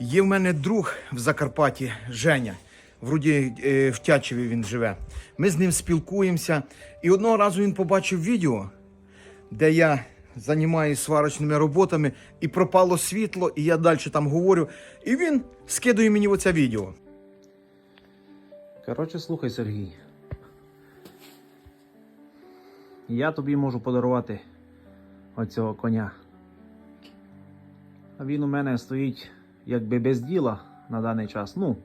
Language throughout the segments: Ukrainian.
Є в мене друг в Закарпатті Женя. Вроді е, в Тячеві він живе. Ми з ним спілкуємося. І одного разу він побачив відео, де я займаюся сварочними роботами, і пропало світло, і я далі там говорю. І він скидує мені оце відео. Коротше, слухай, Сергій. Я тобі можу подарувати оцього коня. Він у мене стоїть якби без діла на даний час. Ну,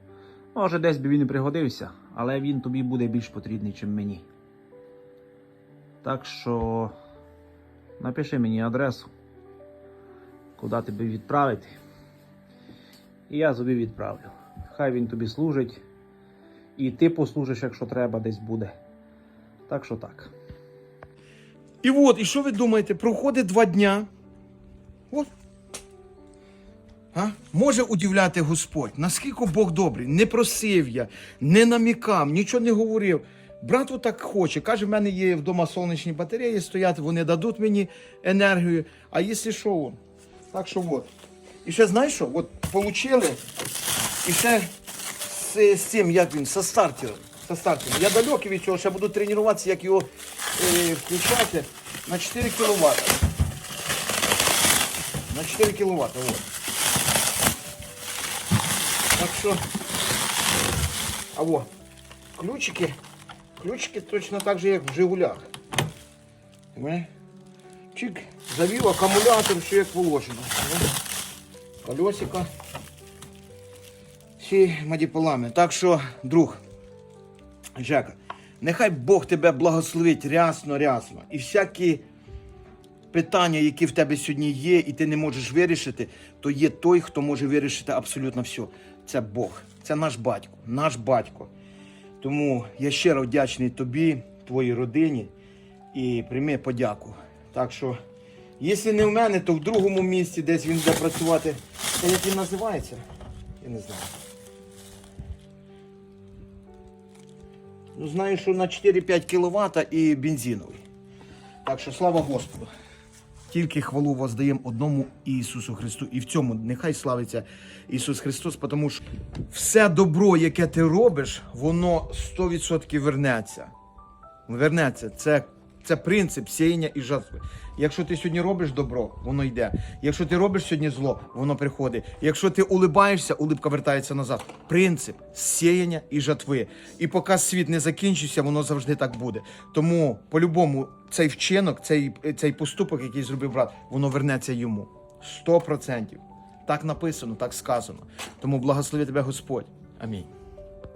може, десь би він і пригодився, але він тобі буде більш потрібний, ніж мені. Так що напиши мені адресу, куди тебе відправити. І я тобі відправлю. Хай він тобі служить. І ти послужиш, якщо треба, десь буде. Так що так. І от, і що ви думаєте? Проходить два дня. От. А? Може удивляти Господь, наскільки Бог добрий, не просив я, не намікав, нічого не говорив. Брат отак хоче. Каже, в мене є вдома сонячні батареї, стоять, вони дадуть мені енергію. А якщо що, так що от. І ще знаєш що? От получили, і ще з, з цим, як він, со стартером. Со стартером. Я далекий від цього, ще буду тренуватися, як його е, включати на 4 кВт. На 4 кВт. Вот. Так що. А во, ключики. Ключики точно так же, як в Жигулях. Чик, завів акумулятор, все як положено. Колесико. Всі маніпулами. Так що, друг, Жека, нехай Бог тебе благословить рясно, рясно. І всякі питання, які в тебе сьогодні є, і ти не можеш вирішити, то є той, хто може вирішити абсолютно все. Це Бог. Це наш батько, наш батько. Тому я щиро вдячний тобі, твоїй родині і прийми подяку. Так що, якщо не в мене, то в другому місці десь він буде працювати. Це як він називається? Я не знаю. Ну, знаю, що на 4-5 кВт і бензиновий. Так що слава Господу. Тільки хвалу воздаємо одному Ісусу Христу. І в цьому нехай славиться Ісус Христос, тому що все добро, яке ти робиш, воно 100% вернеться. Вернеться. Це, це принцип сіяння і жатви. Якщо ти сьогодні робиш добро, воно йде. Якщо ти робиш сьогодні зло, воно приходить. Якщо ти улибаєшся, улибка вертається назад. Принцип сіяння і жатви. І поки світ не закінчився, воно завжди так буде. Тому, по-любому, цей вчинок, цей, цей поступок, який зробив брат, воно вернеться йому. Сто процентів. Так написано, так сказано. Тому благослови тебе Господь. Амінь.